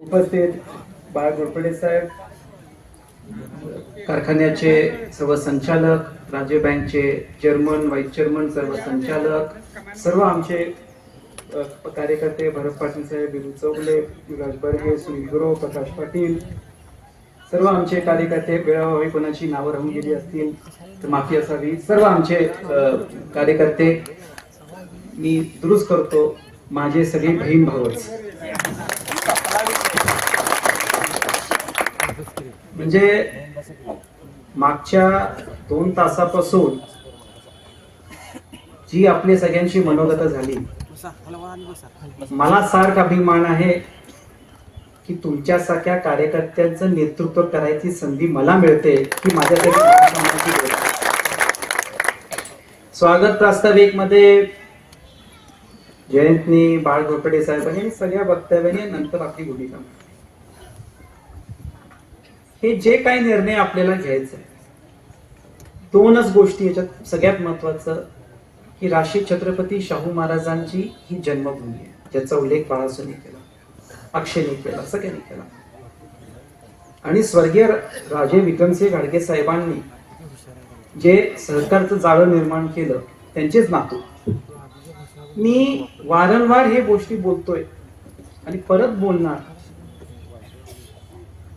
उपस्थित बाळ घोरपडे साहेब कारखान्याचे सर्व संचालक राज्य बँकचे चेअरमन व्हाईस चेअरमन सर्व संचालक सर्व आमचे कार्यकर्ते भरत पाटील साहेब बिरू चौगले युवराज बर्गे सुनील गुरव प्रकाश पाटील सर्व आमचे कार्यकर्ते वेळोवेळी कोणाची नावं राहून गेली असतील तर माफी असावी. सर्व आमचे कार्यकर्ते मी दुरुस्त करतो. माझे सगळे बहीण भावच. म्हणजे मागच्या दोन तासापासून जी आपली सगळ्यांची मनोगत झाली मला सार्क अभिमान आहे की तुमच्यासारख्या कार्यकर्त्यांचं नेतृत्व करायची संधी मला मिळते की माझ्यासाठी स्वागत प्रास्ताविकमध्ये जयंतनी बाळ घोरपडे साहेबांनी सगळ्या वक्तव्याने नंतर आपली भूमिका हे जे काही निर्णय आपल्याला घ्यायचे दोनच गोष्टी याच्यात सगळ्यात महत्वाचं की राशी छत्रपती शाहू महाराजांची ही जन्मभूमी आहे. ज्याचा उल्लेख बाळासून केला अक्षयने केला सगळ्यांनी केला. आणि स्वर्गीय राजे विक्रमसिंह घाडगे साहेबांनी जे सहकारचं जाळं निर्माण केलं त्यांचेच नातू. मी वारंवार हे गोष्टी बोलतोय आणि परत बोलणार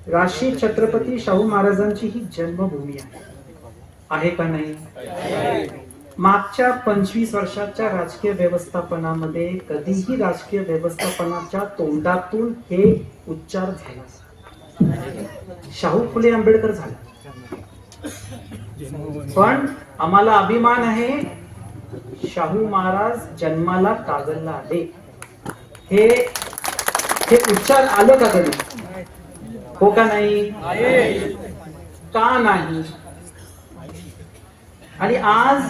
राशी छत्रपती शाहू महाराजांची ही जन्मभूमी आहे. आहे का नाही? मागच्या पंचवीस वर्षाच्या राजकीय व्यवस्थापनामध्ये कधीही राजकीय व्यवस्थापनाच्या तोंडातून हे उच्चार झाला. शाहू फुले आंबेडकर झाला. पण आम्हाला अभिमान आहे शाहू महाराज जन्माला कागलला आले. हे हे उच्चार आलं का कधी? हो का नाही? का नाही? आणि आज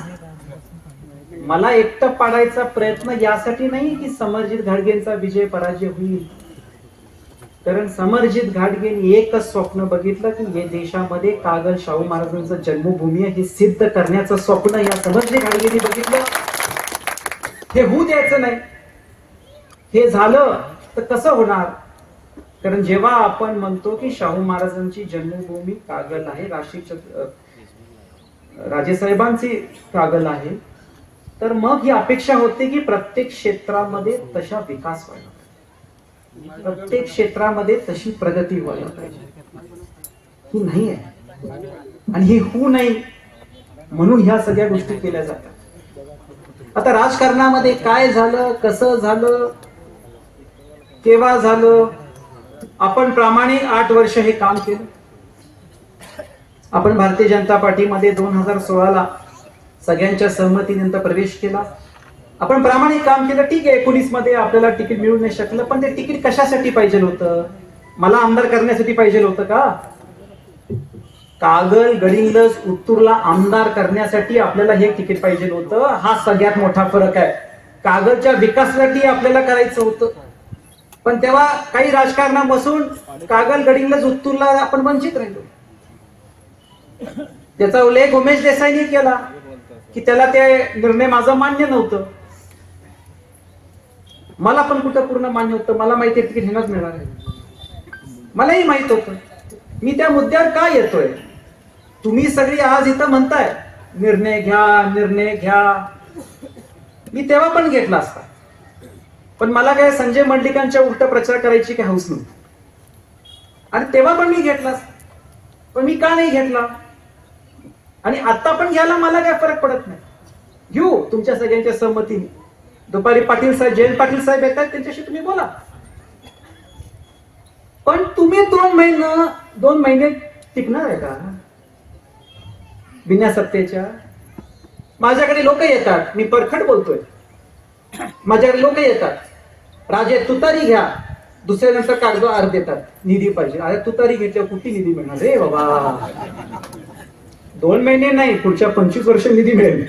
मला एकटं पाडायचा प्रयत्न यासाठी नाही की समरजित घाडगेंचा विजय पराजय होईल. कारण समरजित घाटगेंनी एकच स्वप्न बघितलं की हे देशामध्ये कागल शाहू महाराजांचं जन्मभूमी आहे हे सिद्ध करण्याचं स्वप्न या समरजित घाटगेंनी बघितलं. हे होऊ द्यायचं नाही. हे झालं तर कसं होणार? कारण जेव्हा आपण म्हणतो की शाहू महाराजांची जन्मभूमी कागल आहे राशी राजेसाहेबांची कागल आहे तर मग ही अपेक्षा होते की प्रत्येक क्षेत्रामध्ये तशा विकास व्हायला प्रत्येक क्षेत्रामध्ये तशी प्रगती व्हायला पाहिजे. ही नाही आहे. आणि ही होऊ नये म्हणून ह्या सगळ्या गोष्टी केल्या जातात. आता राजकारणामध्ये काय झालं कसं झालं केव्हा झालं आपण प्रामाणिक आठ वर्ष हे काम केलं. आपण भारतीय जनता पार्टीमध्ये दोन हजार सोळाला सगळ्यांच्या सहमतीनंतर प्रवेश केला. आपण प्रामाणिक काम केलं ठीक आहे एकोणीसमध्ये आपल्याला तिकीट मिळू नाही शकलं पण ते तिकीट कशासाठी पाहिजे होतं? मला आमदार करण्यासाठी पाहिजे होतं का? कागल गडिंग्लज उत्तूरला आमदार करण्यासाठी आपल्याला हे तिकीट पाहिजे होतं. हा सगळ्यात मोठा फरक आहे. कागलच्या विकासासाठी आपल्याला करायचं होतं. पण तेव्हा काही राजकारणा बसून कागल गडिंगला उत्तूरला आपण वंचित राहिलो. त्याचा उल्लेख उमेश देसाईने केला की त्याला ते निर्णय माझं मान्य नव्हतं. मला पण कुठं पूर्ण मान्य होतं मला माहिती आहे तिकीट हेनच मिळणार आहे. मलाही माहीत होतं. मी त्या मुद्द्यावर का येतोय? तुम्ही सगळी आज इथं म्हणताय निर्णय घ्या निर्णय घ्या. मी तेव्हा पण घेतला असता. पण मला काय संजय मंडलिकांच्या उलट प्रचार करायची काही हौस नव्हती आणि तेव्हा पण मी घेतला. पण मी का नाही घेतला? आणि आता पण घ्यायला मला काय फरक पडत नाही? घेऊ तुमच्या सगळ्यांच्या सहमतीने. दुपारी पाटील साहेब जयंत पाटील साहेब येतात त्यांच्याशी तुम्ही बोला. पण तुम्ही दोन महिने दोन महिने टिकणार आहे का? बिना सत्तेच्या. माझ्याकडे लोक येतात. मी परखड बोलतोय. माझ्याकडे लोक येतात. राजे तुतारी घ्या. दुसऱ्या नंतर कागद अर्ज देतात. निधी पाहिजे. अरे तुतारी घेतल्यावर कुठे निधी मिळणार? रे बाबा. दोन महिने नाही पुढच्या पंचवीस वर्ष निधी मिळेल.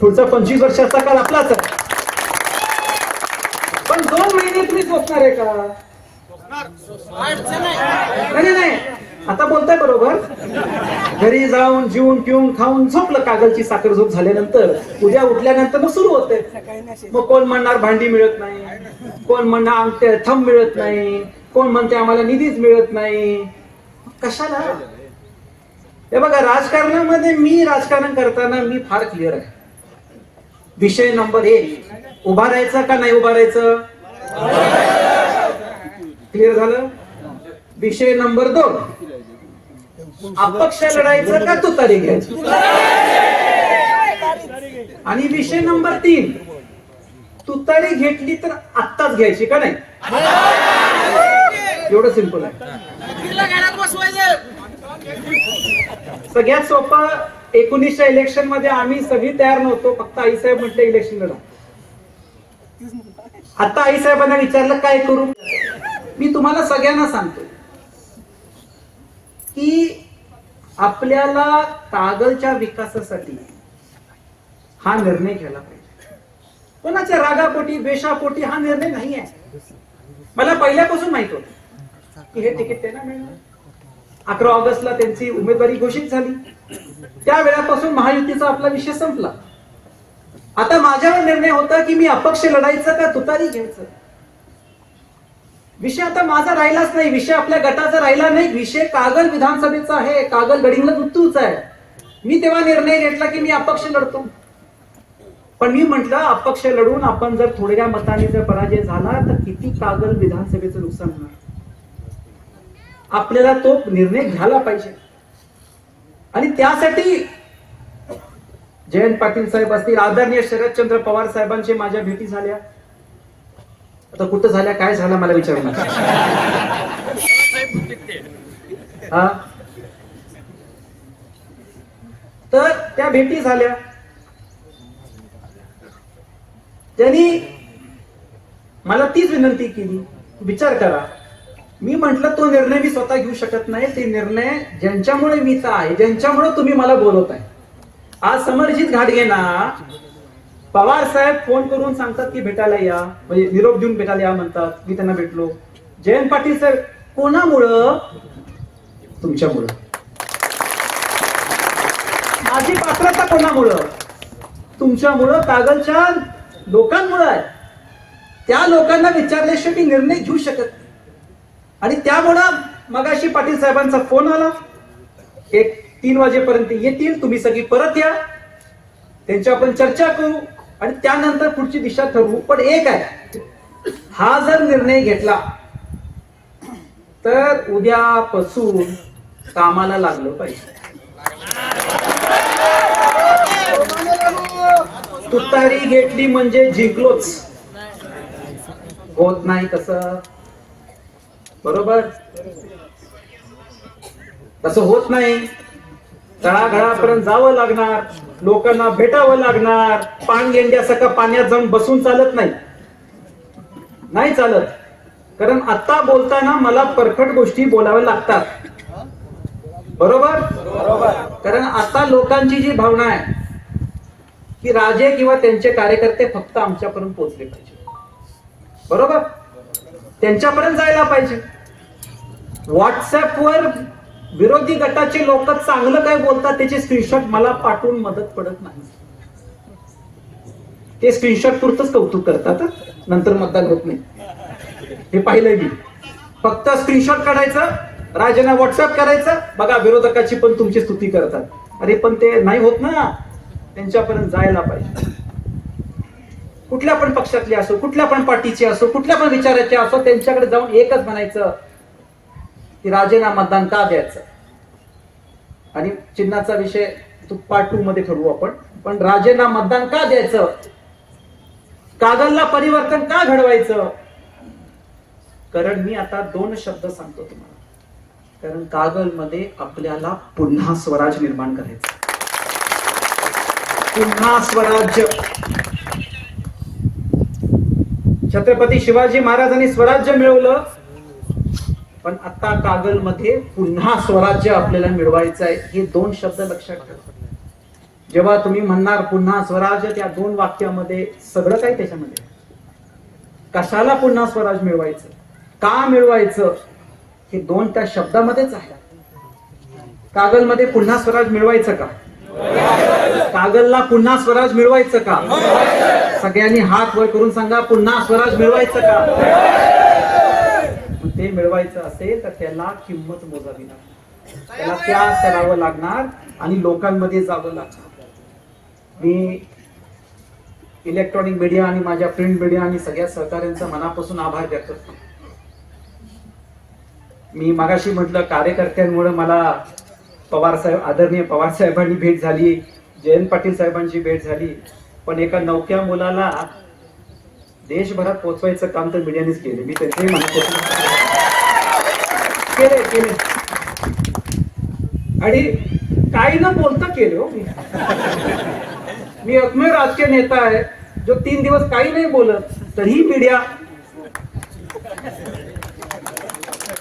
पुढचा पंचवीस वर्षाचा काळ आपलाच आहे. पण दोन महिने तुम्ही झोपणार आहे का नाही नाही आता बोलताय बरोबर घरी जाऊन जेवून पिऊन खाऊन झोपलं. कागलची साखर झोप झाल्यानंतर उद्या उठल्यानंतर मग सुरू होते. मग कोण म्हणणार भांडी मिळत नाही? कोण म्हणणार अंगठे थंब मिळत नाही? कोण म्हणते आम्हाला निधीच मिळत नाही? कशाला? हे बघा राजकारणामध्ये मी राजकारण करताना मी फार क्लिअर आहे. विषय नंबर एक उभा राहायचं का नाही उभा राहायचं? क्लिअर झालं? विषय नंबर दोन अपक्ष लढायचं का तुतारी घ्यायची? आणि विषय नंबर तीन तुतारी घेतली तर आत्ताच घ्यायची का नाही? एवढं सिंपल आहे. सगळ्यात सोपं एकोणीसच्या इलेक्शनमध्ये आम्ही सगळी तयार नव्हतो फक्त आईसाहेब म्हटले इलेक्शन लढा. आता आईसाहेबांना विचारलं काय करू? मी तुम्हाला सगळ्यांना सांगतो की आपल्याला कागलच्या विकासासाठी हा निर्णय घ्यायला पाहिजे. कोणाच्या रागापोटी वेषापोटी हा निर्णय नाही आहे. मला पहिल्यापासून माहीत होत की हे तिकीट त्यांना मिळणार. अकरा ऑगस्टला त्यांची उमेदवारी घोषित झाली. त्यावेळापासून महायुतीचा आपला विषय संपला. आता माझ्यावर निर्णय होता की मी अपक्ष लढायचं का तुतारी घ्यायचं? विषय आता माझा राहिलाच नाही. विषय आपल्या गटाचा राहिला नाही. विषय कागल विधानसभेचा आहे. कागल गडिंगला दुत्तूच आहे. मी तेव्हा निर्णय घेतला की मी अपक्ष लढतो. पण मी म्हंटल अपक्ष लढून आपण जर थोड्या मताने जर पराजय झाला तर किती कागल विधानसभेचं नुकसान होणार? आपल्याला तो निर्णय घ्यायला पाहिजे. आणि त्यासाठी जयंत पाटील साहेब असतील आदरणीय शरदचंद्र पवार साहेबांचे माझ्या भेटी झाल्या. आता कुठं झाल्या काय झालं मला विचारू नका. हा? तर त्या भेटी झाल्या. त्यांनी मला तीच विनंती केली विचार करा. मी म्हंटल तो निर्णय मी स्वतः घेऊ शकत नाही. ते निर्णय ज्यांच्यामुळे मीचा आहे ज्यांच्यामुळे तुम्ही मला बोलवत आहे आज समरजित घाटगेना पवार साहेब फोन करून सांगतात की भेटायला या. म्हणजे निरोप देऊन भेटायला या म्हणतात. मी त्यांना भेटलो. जयंत पाटील सर कोणामुळं? तुमच्यामुळं. माझी पात्रता कोणामुळं? तुमच्यामुळं कागलच्या लोकांमुळं आहे. त्या लोकांना विचारल्याशिवाय मी निर्णय घेऊ शकत नाही. आणि त्यामुळं मगाशी पाटील साहेबांचा फोन आला. एक तीन वाजेपर्यंत येतील. तुम्ही सगळी परत या. त्यांच्या आपण चर्चा करू. आणि त्यानंतर पुढची दिशा ठरवू. पण एक आहे हा जर निर्णय घेतला तर उद्यापासून कामाला लागलं पाहिजे. तुतारी घेतली म्हणजे जिंकलोच. होत नाही तस. बरोबर? तसं होत नाही. तळाघळापर्यंत जावं लागणार लोकांना भेटावं लागणार पाणगेंड्या सका पाण्यात जाऊन बसून चालत नाही. नाही चालत. कारण आता बोलताना मला परखड गोष्टी बोलाव्या लागतात. बरोबर? कारण आता लोकांची जी भावना आहे की राजे किंवा त्यांचे कार्यकर्ते फक्त आमच्यापर्यंत पोहोचले पाहिजे. बरोबर? त्यांच्यापर्यंत जायला पाहिजे. व्हॉट्सअपवर विरोधी गटाचे लोक चांगलं काय बोलतात त्याचे स्क्रीनशॉट मला पाठवून मदत पडत नाही. ते स्क्रीनशॉट पुरतच कौतुक करतात नंतर मतदान होत नाही. हे पाहिलंय मी. फक्त स्क्रीनशॉट काढायचं राजांना व्हॉट्सअप करायचं बघा विरोधकाची पण तुमची स्तुती करतात. अरे पण ते नाही होत ना. त्यांच्यापर्यंत जायला पाहिजे. कुठल्या पण पक्षातले असो कुठल्या पण पार्टीचे असो कुठल्या पण विचाराचे असो त्यांच्याकडे जाऊन एकच म्हणायचं की राजेंना मतदान का द्यायचं? आणि चिन्हाचा विषय तुप्पा पार्ट टू मध्ये ठरवू आपण. पण राजेंना मतदान का द्यायचं? कागलला परिवर्तन का घडवायचं? कारण मी आता दोन शब्द सांगतो तुम्हाला. कारण कागलमध्ये आपल्याला पुन्हा स्वराज निर्माण करायचं. पुन्हा स्वराज्य. छत्रपती शिवाजी महाराजांनी स्वराज्य मिळवलं. पण आता कागलमध्ये पुन्हा स्वराज्य आपल्याला मिळवायचं आहे हे दोन शब्द लक्षात ठेवा. जेव्हा तुम्ही म्हणणार पुन्हा स्वराज्य त्या दोन वाक्यामध्ये सगळं काय त्याच्यामध्ये कशाला पुन्हा स्वराज मिळवायचं? का मिळवायचं? हे दोन त्या शब्दामध्येच आहे. कागलमध्ये पुन्हा स्वराज मिळवायचं का? कागलला पुन्हा स्वराज मिळवायचं का? सगळ्यांनी हात वर करून सांगा पुन्हा स्वराज मिळवायचं का? ते मिळवायचं असेल तर त्याला किंमत मोजावी लागणार. त्याला त्याग करावं लागणार आणि लोकांमध्ये जावं लागणार. मी इलेक्ट्रॉनिक मीडिया आणि माझ्या प्रिंट मीडिया आणि सगळ्या सहकाऱ्यांचा मनापासून आभार व्यक्त करतो. मी मागाशी म्हटलं कार्यकर्त्यांमुळे मला पवार साहेब आदरणीय पवार साहेबांनी भेट झाली जयंत पाटील साहेबांची भेट झाली पण एका नौक्या मुलाला देशभरात पोहोचवायचं काम तर मीडियानेच केले. मी त्यांचेही मनापासून केले केले आणि काही न बोलता केले हो मी. मी एकमेव राजकीय नेता आहे जो तीन दिवस काही नाही बोलत तरीही मीडिया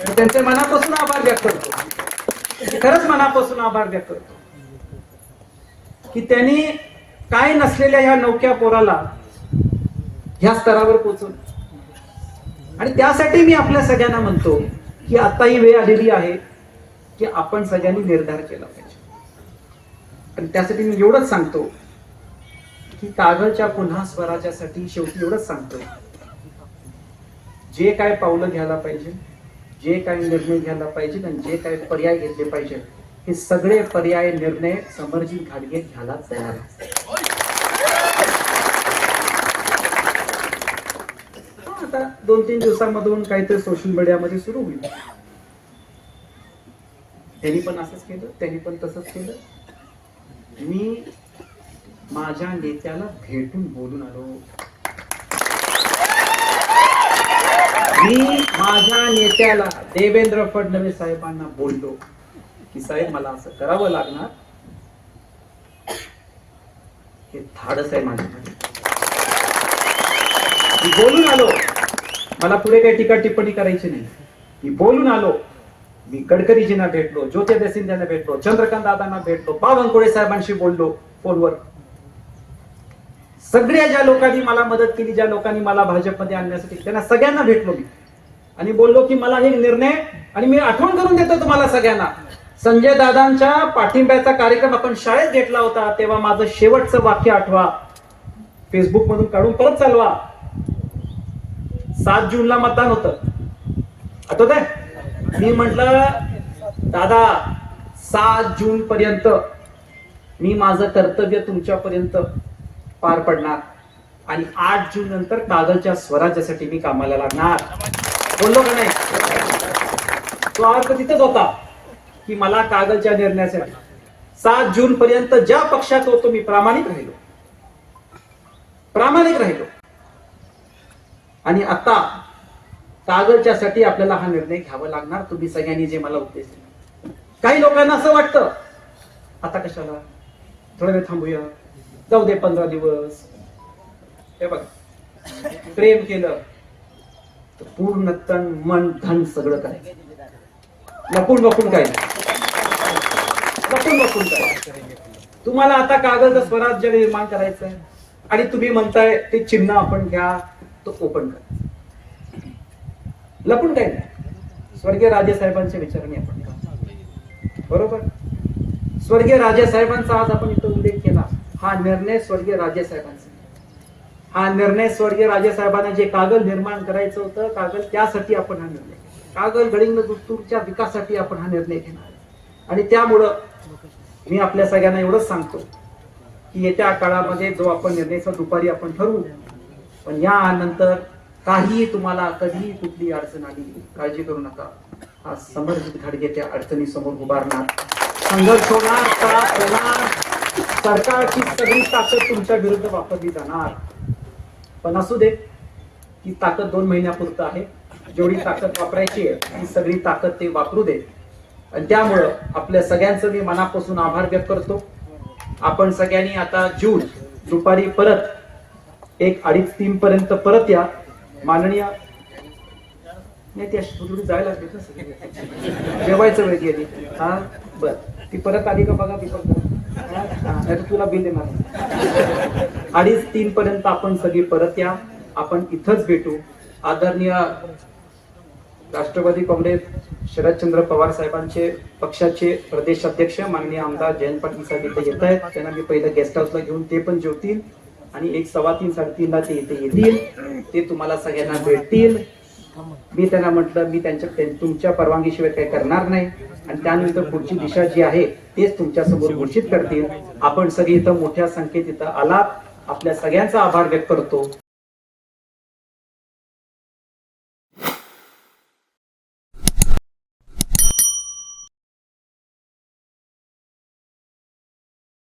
त्यांचे मनापासून आभार व्यक्त करतो. खरंच मनापासून आभार व्यक्त करतो. की त्यांनी काय नसलेल्या ह्या नौक्या पोराला ह्या स्तरावर पोचून आणि त्यासाठी मी आपल्या सगळ्यांना म्हणतो की आता ही वेळ आलेली आहे की आपण सगळ्यांनी निर्धार केला पाहिजे. आणि त्यासाठी मी एवढंच सांगतो की कागळच्या पुन्हा स्वराज्यासाठी शेवटी एवढंच सांगतो. जे काय पावलं घ्यायला पाहिजे जे काय निर्णय घ्यायला पाहिजे आणि जे काय पर्याय घेतले पाहिजे हे सगळे पर्याय निर्णय समरजित घाडगे घ्यायला तयार आहे. हा, आता दोन तीन दिवसामधून काहीतरी सोशल मीडियामध्ये सुरू होईल. त्यांनी पण असंच केलं त्यांनी पण तसंच केलं. मी माझ्या नेत्याला भेटून बोलून आलो. मी माझ्या नेत्याला देवेंद्र फडणवीस साहेबांना बोललो की साहेब मला असं करावं लागणार. हे धाडस आहे माझ्याकडे बोलून आलो. मला पुढे काही टीका टिप्पणी करायची नाही. मी बोलून आलो. मी गडकरीजींना भेटलो ज्योत्या देसिंद्यांना भेटलो चंद्रकांत दादांना भेटलो बावनकुळे साहेबांशी बोललो फोनवर. सगळ्या ज्या लोकांनी मला मदत केली ज्या लोकांनी मला भाजपमध्ये आणण्यासाठी त्यांना सगळ्यांना भेटलो मी. आणि बोललो की मला हे निर्णय आणि मी आठवण करून देतो तुम्हाला सगळ्यांना. संजय दादांच्या पाठिंब्याचा कार्यक्रम आपण शाळेत घेतला होता तेव्हा माझं शेवटचं वाक्य आठवा. फेसबुक मधून काढून परत चालवा. सात जूनला मतदान होतं. आठवत आहे मी म्हटलं दादा सात जून पर्यंत मी माझं कर्तव्य तुमच्यापर्यंत पार पडणार आणि आठ जून नंतर कागलच्या स्वराज्यासाठी मी कामाला लागणार. बोललो का नाही? तो अर्थ तिथेच होता की मला कागलच्या निर्णयासाठी सात जून पर्यंत ज्या पक्षात होतो मी प्रामाणिक राहिलो. प्रामाणिक राहिलो. आणि आता कागदच्यासाठी आपल्याला हा निर्णय घ्यावा लागणार. तुम्ही सगळ्यांनी जे मला उपदेश दिला. काही लोकांना असं वाटतं आता कशाला? थोडा वेळ थांबूया. जाऊ दे पंधरा दिवस. हे बघ. प्रेम केलं तर पूर्ण तन मन धन सगळं काय लपून लपून काय? लपून लपून काय? तुम्हाला आता कागद स्वराज्य निर्माण करायचंय. आणि तुम्ही म्हणताय ते चिन्ह आपण घ्या. तो ओपन कर लपून काय नाही. स्वर्गीय राजे साहेबांच्या विचाराने आपण बरोबर? स्वर्गीय राजे साहेबांचा आज आपण इथं उल्लेख केला. हा निर्णय स्वर्गीय राजे साहेबांचा. हा निर्णय स्वर्गीय राजे साहेबांना जे कागल निर्माण करायचं होतं कागल त्यासाठी आपण हा निर्णय कागल गडिंग दुस्तूरच्या विकासासाठी आपण हा निर्णय घेणार. आणि त्यामुळं मी आपल्या सगळ्यांना एवढंच सांगतो की येत्या काळामध्ये जो आपण निर्णयचा दुपारी आपण ठरवू पण यानंतर काही तुम्हाला कधीही कुठली अडचण आली काळजी करू नका. हा समर्जित घडगे त्या अडचणी समोर उभारणार. संघर्ष होणार त्रास होणार. सरकारची सगळी ताकद तुमच्या विरुद्ध वापरली जाणार. पण असू दे ती ताकद दोन महिन्यापुरतं आहे. जेवढी ताकद वापरायची आहे ती सगळी ताकद ते वापरू दे. आणि त्यामुळं आपल्या सगळ्यांचं मी मनापासून आभार व्यक्त करतो. आपण सगळ्यांनी आता जून दुपारी परत एक अडीच तीन पर्यंत परत या. माननीय नाही ती अशी जायला ना जेवायचं वेळ गेली. हा? बर. ती परत आली का बघा दीपक नाही तर तुला बिल देणार. अडीच तीन पर्यंत आपण सगळी परत या. आपण इथंच भेटू. आदरणीय राष्ट्रवादी काँग्रेस शरदचंद्र पवार साहेबांचे पक्षाचे प्रदेश अध्यक्ष माननीय आमदार जयंत पाटील साहेब इथे येत आहेत. त्यांना मी पहिलं गेस्ट हाऊसला घेऊन ते पण जेवतील. आणि एक सव्वा तीन साडेतीनला ते इथे येतील. ते तुम्हाला सगळ्यांना भेटतील. मी त्यांना म्हटलं मी त्यांच्या त्यां- तुमच्या परवानगीशिवाय काही करणार नाही. आणि त्यानंतर पुढची दिशा जी आहे तेच तुमच्यासमोर घोषित करतील. आपण सगळे इथं मोठ्या संख्येत इथं आलात. आपल्या सगळ्यांचा आभार व्यक्त करतो.